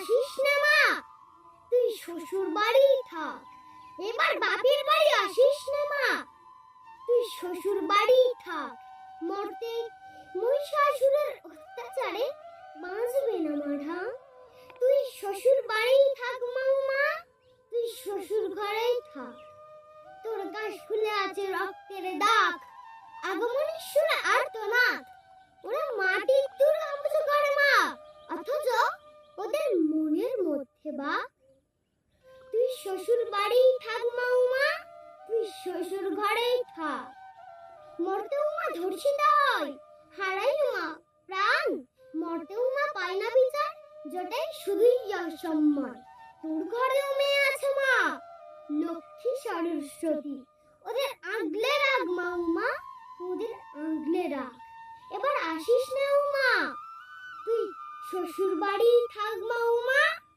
আসিস না, মা। তুই শ্বশুর বাড়ি থাক। এবার বাপের বাড়ি আসিস না, মা। তুই শ্বশুর বাড়ি থাক। মরতে মহিষাসুরের অত্যাচারে বাঁচবে না মাঢা তুই শ্বশুর বাড়ি থাক মা তুই শ্বশুর ঘরেই থাক। তোর গাছ ফুলে আছে রক্তের দাগ। আগমনী শুনে আর তো না ওরা মাটির মধ্যে বা? তুই শ্বশুর বাড়ি থাক মাউমা, তুই শ্বশুর ঘরেই থাক। মরতেও মা ধর্ষিতা হয়। হারাই মা প্রাণ। মরতেও মা পায় না বিচার। যেটাই শুধুই অসম্মান তোর ঘরেও মেয়ে আছে মা। লক্ষ্মী সরস্বতী। ওদের আগলে রাখ মাউমা, ওদের আগলে রাখ। এবার আসিস না উমা তুই শ্বশুর বাড়ি থাক মা উমা